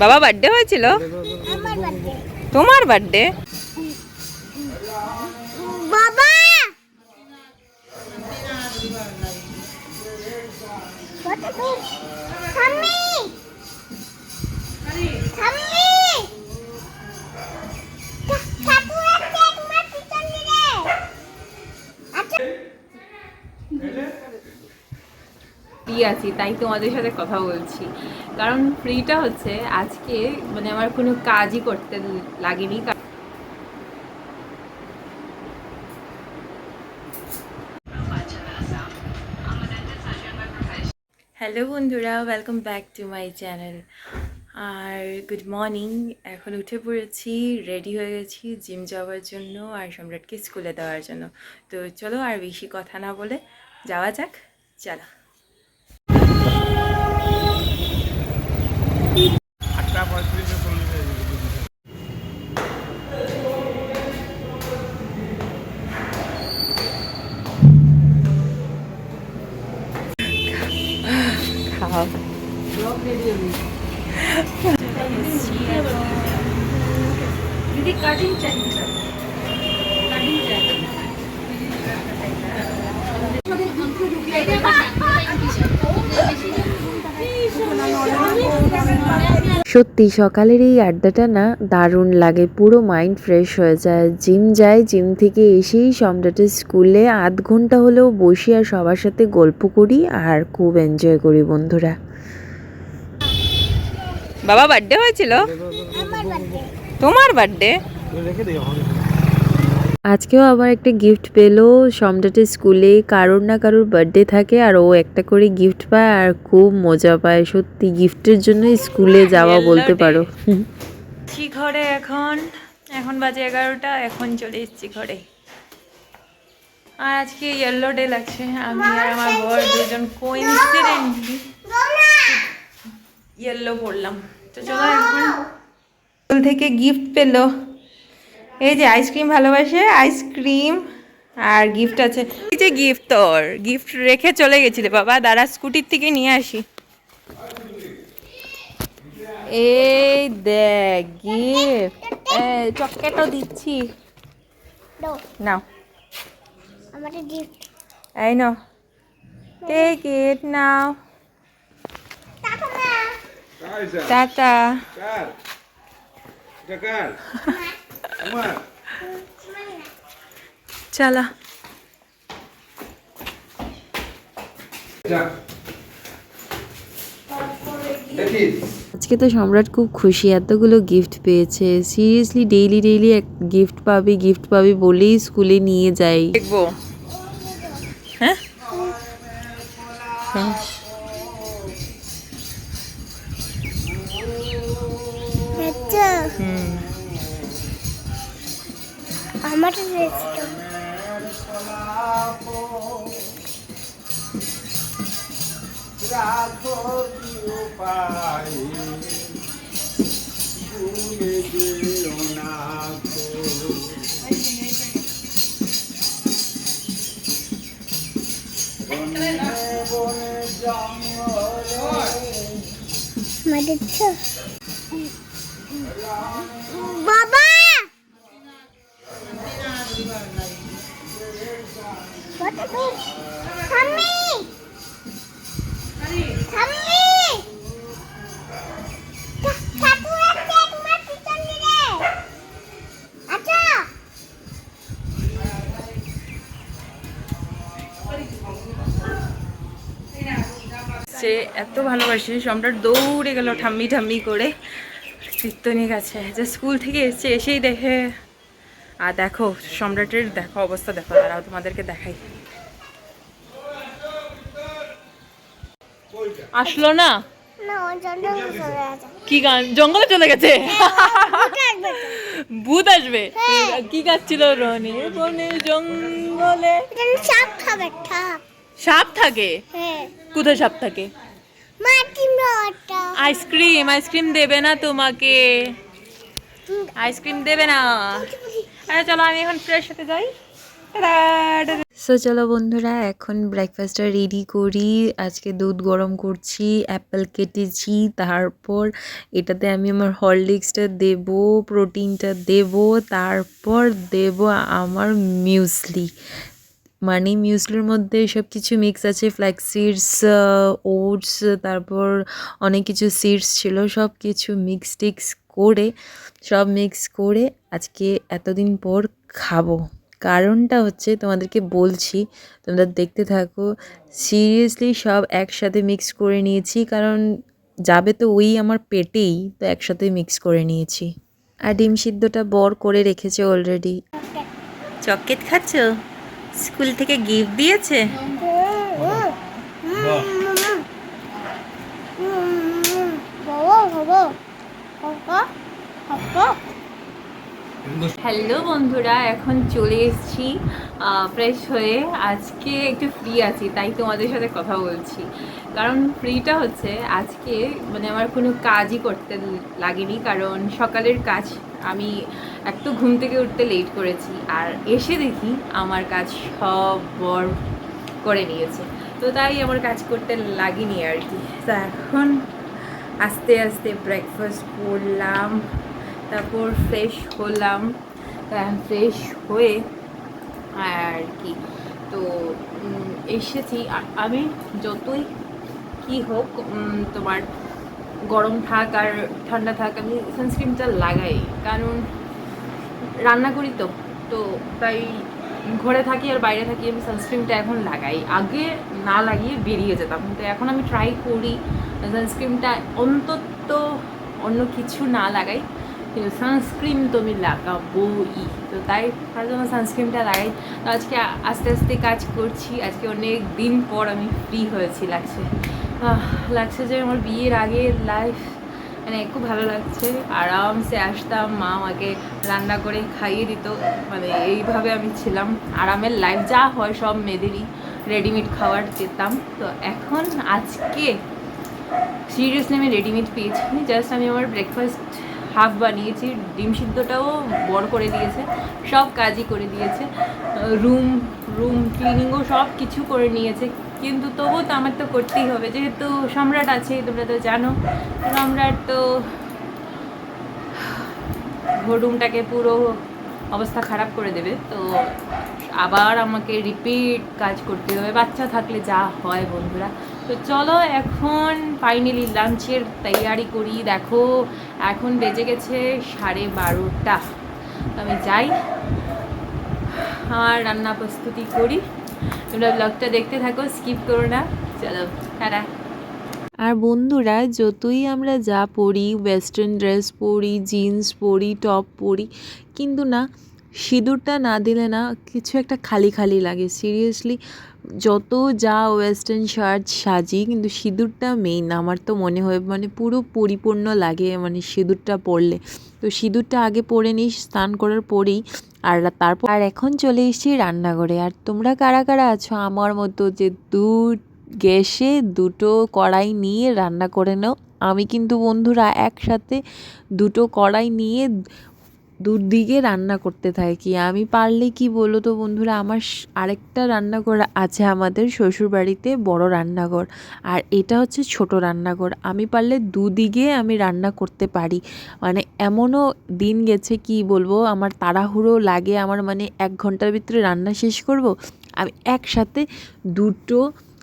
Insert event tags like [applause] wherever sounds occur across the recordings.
বাবা বার্থডে হয়েছিল? তোমার বার্থডে? আছি, তাই তোমাদের সাথে কথা বলছি। কারণ ফ্রিটা হচ্ছে আজকে মানে আমার কোনো কাজই করতে লাগেনি হ্যালো বন্ধুরা welcome back to my channel R good morning এখন উঠে পড়েছি রেডি হয়ে গেছি জিম যাওয়ার জন্য আর সম্রাটকে স্কুলে দেওয়ার জন্য। তো চলো আর বেশি কথা না বলে যাওয়া যাক, চলো। আটটা পঁয়ত্রিশে চল্লিশে খাও দিদি কাটিং চাই সত্যি সকালের এই আড্ডাটা না দারুণ লাগে পুরো মাইন্ড ফ্রেশ হয়ে যায়। জিম যায় জিম থেকে এসেই সম্রাটের স্কুলে আধ ঘণ্টা হলেও বসি আর সবার সাথে গল্প করি আর খুব এনজয় করি বন্ধুরা। বাবা বার্থডে হয়েছিল? তোমার বার্থডে রেখে দিও আমাকে। আজকেও আবার একটা গিফট পেল। সম্রাটের স্কুলে কারোর না কারোর বার্থডে থাকে আর ও একটা করে গিফট পায় আর খুব মজা পায়। সত্যি গিফটের জন্য স্কুলে যাওয়া বলতে পারো। এসছি ঘরে এখন? এখন বাজে এগারোটা এখন চলে এসেছি ঘরে। আর আজকে ইয়েলো ডে লাগছে। আমি আর আমার বর দুজন কোইন্সিডেন্টলি ইয়েলো পড়লাম তো চলো এখন স্কুল থেকে গিফট পেল। এই যে আইসক্রিম ভালোবাসে আইসক্রিম আর গিফট আছে। এই যে গিফট তোর গিফট রেখে চলে গেছিলে বাবা দাঁড়া স্কুটির থেকে নিয়ে আসি। এই দেখ গিফট চকলেটও দিচ্ছি। নাও। আমাদের গিফট এই নাও। টেক ইট নাও না টাটা। [laughs] চলো। আজকে তো সম্রাট খুব খুশি এতগুলো গিফট পেয়েছে। সিরিয়াসলি ডেইলি ডেইলি এক গিফট পাবি গিফট পাবি বলেই স্কুলে নিয়ে যাই। দেখব। হ্যাঁ? হ্যাঁ। আমার রাখো কি উপায়? ভুলে যেও না বনে জঙ্গলে বাবা! সে এত ভালোবাসে সম্রাট দৌড়ে গেল ঠাম্মি ঠাম্মি করে। কীর্তনী গেছে যে স্কুল থেকে এসছে এসেই দেখে। আর দেখো সম্রাটের দেখো অবস্থা দেখো তারাও তোমাদেরকে দেখাই। আসলো না? কি গান? জঙ্গলে চলে গেছে? তো। ভূত আসবে। কি গাছ ছিল রনে বনে জঙ্গলে? সাপ সাপ। সাপ থাকে? হ্যাঁ। কোথায় সাপ থাকে? আইসক্রিম আইসক্রিম দেবে না তোমাকে। আইসক্রিম দেবে না। আরে চলো, আমি এখন ফ্রেশ হতে যাই। সো চলো বন্ধুরা, এখন ব্রেকফাস্টটা রেডি করি। আজকে দুধ গরম করছি অ্যাপেল কেটেছি, তারপর এটাতে আমি আমার হরলিক্সটা দেব প্রোটিনটা দেব, তারপর দেব আমার মিউসলি মানে মিউসলির মধ্যে সব কিছু মিক্স আছে ফ্ল্যাক্স সিডস ওটস তারপর অনেক কিছু সিডস ছিল সব কিছু মিক্স টিক্স করে, সব মিক্স করে আজকে এতদিন পর খাব। কারণটা হচ্ছে তোমাদেরকে বলছি, তোমরা দেখতে থাকো সিরিয়াসলি সব একসাথে মিক্স করে নিয়েছি, কারণ যাবে তো ওই আমার পেটেই, তো একসাথে মিক্স করে নিয়েছি। আর ডিম সিদ্ধটা বর করে রেখেছে অলরেডি চকলেট খাচ্ছ? স্কুল থেকে গিফট দিয়েছে বাবা বাবা বাবা বাবা হ্যালো। বন্ধুরা, এখন চলে এসেছি ফ্রেশ হয়ে। আজকে একটু ফ্রি আছি, তাই তোমাদের সাথে কথা বলছি। কারণ ফ্রিটা হচ্ছে, আজকে মানে আমার কোনো কাজই করতে লাগেনি, কারণ সকালের কাজ আমি একটু ঘুম থেকে উঠতে লেট করেছি, আর এসে দেখি আমার কাজ সব বর করে নিয়েছে। তো তাই আমার কাজ করতে লাগেনি আর কি। তো এখন আস্তে আস্তে ব্রেকফাস্ট করলাম। তারপর ফ্রেশ হলাম ফ্রেশ হয়ে আর কি। তো এসেছি। আমি যতই কি হোক তোমার গরম থাক আর ঠান্ডা থাক, আমি সানস্ক্রিনটা লাগাই। কারণ রান্না করি তো তো তাই ঘরে থাকি আর বাইরে থাকি, আমি সানস্ক্রিনটা এখন লাগাই। আগে না লাগিয়ে বেরিয়ে যেতাম। কিন্তু এখন আমি ট্রাই করি সানস্ক্রিনটা অন্তত অন্য কিছু না লাগাই। কিন্তু সানস্ক্রিন তো আমি লাগাবোই। তো তাই তার জন্য সানস্ক্রিনটা লাগাই। তো আজকে আস্তে আস্তে কাজ করছি। আজকে অনেক দিন পর আমি ফ্রি হয়েছি, লাগছে। লাগছে যে আমার বিয়ের আগে লাইফ মানে খুব ভালো লাগছে। আরামসে আসতাম, মা আমাকে রান্না করে খাইয়ে দিত। মানে এইভাবে আমি ছিলাম। আরামের লাইফ যা হয় সব মেয়েদেরই রেডিমেড খাবার পেতাম। তো এখন আজকে সিরিয়াসলি আমি রেডিমেড পেয়েছি। জাস্ট আমি আমার ব্রেকফাস্ট হাফ বানিয়েছি, ডিম সিদ্ধটাও বড় করে দিয়েছে, সব কাজই করে দিয়েছে। রুম রুম ক্লিনিংও সব কিছু করে নিয়েছে, কিন্তু তবুও তো আমার তো করতেই হবে, যেহেতু সম্রাট আছে, তোমরা তো জানো। সম্রাট তো রুমটাকে পুরো অবস্থা খারাপ করে দেবে, তো আবার আমাকে রিপিট কাজ করতে হবে, বাচ্চা থাকলে যা হয় বন্ধুরা। তো চলো এখন ফাইনালি লাঞ্চের তৈয়ারি করি। দেখো, এখন বেজে গেছে সাড়ে বারোটা। আমি যাই, আমার রান্না প্রস্তুতি করি। তোমরা ব্লগটা দেখতে থাকো স্কিপ করো না। চলো, টাটা। আর বন্ধুরা, যতই আমরা যা পরি ওয়েস্টার্ন ড্রেস পরি জিন্স পরি টপ পরি, কিন্তু না, সিঁদুরটা না দিলে না, কিছু একটা খালি খালি লাগে। সিরিয়াসলি যত যা ওয়েস্টার্ন শার্ট সাজি, কিন্তু সিঁদুরটা মেইন আমার তো মনে হয় মানে পুরো পরিপূর্ণ লাগে মানে সিঁদুরটা পরলে। তো সিঁদুরটা আগে পরে নিস, স্নান করার পরেই। আর তারপর, আর এখন চলে এসেছি রান্নাঘরে। আর তোমরা কারা কারা আছো? আমার মতো যে দু গ্যাসে দুটো কড়াই নিয়ে রান্না করে নাও। আমি কিন্তু বন্ধুরা একসাথে দুটো কড়াই নিয়ে দুদিকে রান্না করতে থাকি। আমি পারলে কি বলো তো বন্ধুরা? আমার আরেকটা রান্নাঘর আছে আমাদের শ্বশুরবাড়িতে, বড় রান্নাঘর। আর এটা হচ্ছে ছোট রান্নাঘর। আমি পারলে দুদিকে আমি রান্না করতে পারি। মানে এমনও দিন গেছে কি বলব? আমার তাড়াহুড়ো লাগে। আমার মানে এক ঘণ্টার ভিতরে রান্না শেষ করব। আমি একসাথে দুটো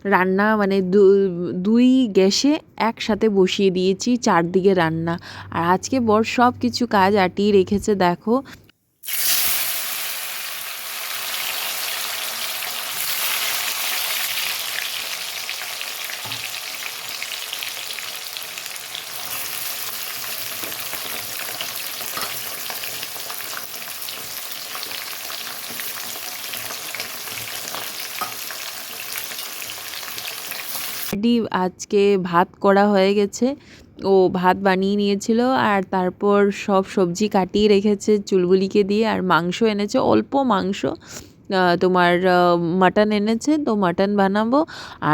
রান্না মানে দুই গ্যাসে একসাথে বসিয়ে দিয়েছি চারদিকে রান্না। আর আজকে বর সব কিছু কাজ আটিয়ে রেখেছে, দেখো। অলরেডি আজকে ভাত করা হয়ে গেছে। ও ভাত বানিয়ে নিয়েছিল আর তারপর সব সবজি কাটিয়ে রেখেছে চুলবুলিকে দিয়ে আর মাংস এনেছে, অল্প মাংস। তোমার মাটন এনেছে, তো মাটন বানাবো।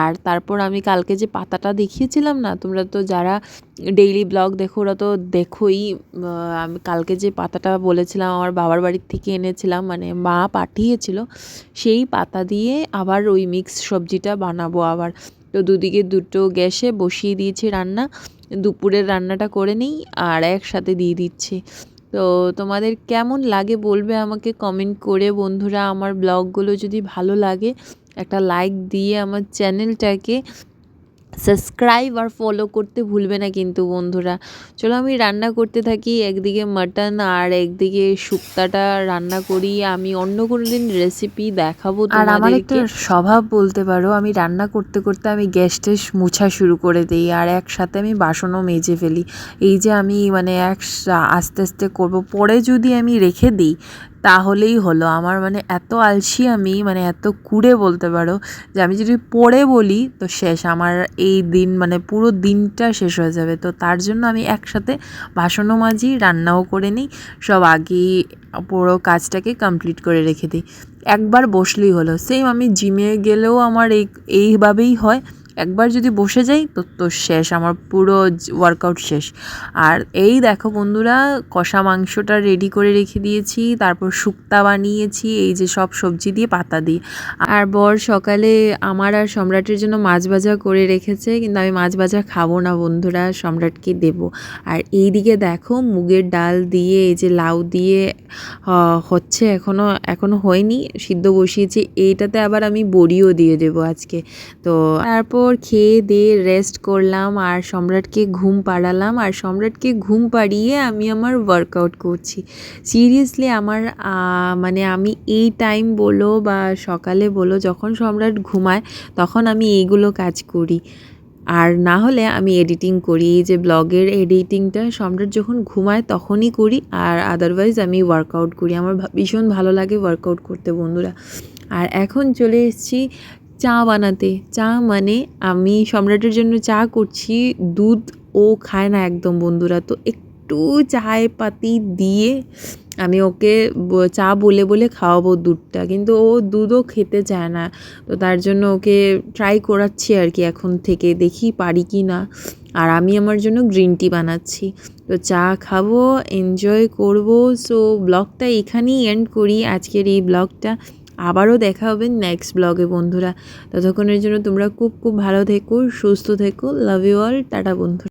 আর তারপর আমি কালকে যে পাতাটা দেখিয়েছিলাম না, তোমরা তো যারা ডেইলি ব্লগ দেখো, ওরা তো দেখোই। আমি কালকে যে পাতাটা বলেছিলাম, আমার বাবার বাড়ির থেকে এনেছিলাম মানে মা পাঠিয়েছিল, সেই পাতা দিয়ে আবার ওই মিক্স সবজিটা বানাবো আবার। তো দুদিকে দুটো গ্যাসে বসিয়ে দিয়েছি রান্না। দুপুরের রান্নাটা করে নিই আর একসাথে দিয়ে দিচ্ছি। তো তোমাদের কেমন লাগে বলবে আমাকে কমেন্ট করে। বন্ধুরা, আমার ব্লগগুলো যদি ভালো লাগে, একটা লাইক দিয়ে আমার চ্যানেলটাকে সাবস্ক্রাইব আর ফলো করতে ভুলবে না কিন্তু বন্ধুরা। চলো আমি রান্না করতে থাকি একদিকে মাটন আর একদিকে শুক্তাটা রান্না করি। আমি অন্য কোনো দিন রেসিপি দেখাবো আর আমার একটা স্বভাব বলতে পারো আমি রান্না করতে করতে আমি গ্যাস ট্যাস মুছা শুরু করে দিই আর একসাথে আমি বাসনও মেজে ফেলি। এই যে আমি মানে এক আস্তে আস্তে করব পরে যদি আমি রেখে দিই তাহলেই হলো। আমার মানে এত আলসি আমি মানে এত কুড়ে বলতে পারো, যে আমি যদি পড়ে বলি, তো শেষ। আমার এই দিন মানে পুরো দিনটা শেষ হয়ে যাবে। তো তার জন্য আমি একসাথে বাসনও মাজি, রান্নাও করে নিই, সব আগেই পুরো কাজটাকে কমপ্লিট করে রেখে দিই। একবার বসলেই হলো। সেম আমি জিমে গেলেও আমার এই, এইভাবেই হয়। একবার যদি বসে যাই, তো তো শেষ, আমার পুরো ওয়ার্কআউট শেষ। আর এই দেখো বন্ধুরা, কষা মাংসটা রেডি করে রেখে দিয়েছি, তারপর শুক্তা বানিয়েছি, এই যে সব সবজি দিয়ে পাতা দিয়ে। আর বর সকালে আমার আর সম্রাটের জন্য মাছ ভাজা করে রেখেছে, কিন্তু আমি মাছ ভাজা খাব না বন্ধুরা, সম্রাটকে দেব। আর এই দিকে দেখো মুগের ডাল দিয়ে, এই যে লাউ দিয়ে হচ্ছে এখনও এখনও হয়নি, সিদ্ধ বসিয়েছি, এইটাতে আবার আমি বড়িও দিয়ে দেবো আজকে। তো তারপর খেয়ে দিয়ে রেস্ট করলাম আর সম্রাটকে ঘুম পাড়ালাম। আর সম্রাটকে ঘুম পাড়িয়ে আমি আমার ওয়ার্কআউট করছি। সিরিয়াসলি আমার মানে আমি এই টাইম বলো বা সকালে বলো যখন সম্রাট ঘুমায় তখন আমি এইগুলো কাজ করি। আর না হলে আমি এডিটিং করি। যে ব্লগের এডিটিংটা সম্রাট যখন ঘুমায় তখনই করি আর আদারওয়াইজ আমি ওয়ার্কআউট করি। আমার ভীষণ ভালো লাগে ওয়ার্কআউট করতে বন্ধুরা। আর এখন চলে এসেছি চা বানাতে। চা মানে আমি সম্রাটের জন্য চা করছি, দুধ ও খায় না একদম বন্ধুরা। তো একটু চায় পাতি দিয়ে আমি ওকে চা বলে বলে খাওয়াবো দুধটা। কিন্তু ও দুধও খেতে চায় না। তো তার জন্য ওকে ট্রাই করাচ্ছি আর কি এখন থেকে, দেখি পারি কি না। আর আমি আমার জন্য গ্রিন টি বানাচ্ছি। তো চা খাব এনজয় করব। সো ব্লগটা এখানেই এন্ড করি। আজকের এই ব্লগটা আবারও দেখা হবে নেক্সট ব্লগে বন্ধুরা। ততক্ষণের জন্য তোমরা খুব খুব ভালো থেকো, সুস্থ থেকো। লাভ ইউ অল টাটা বন্ধু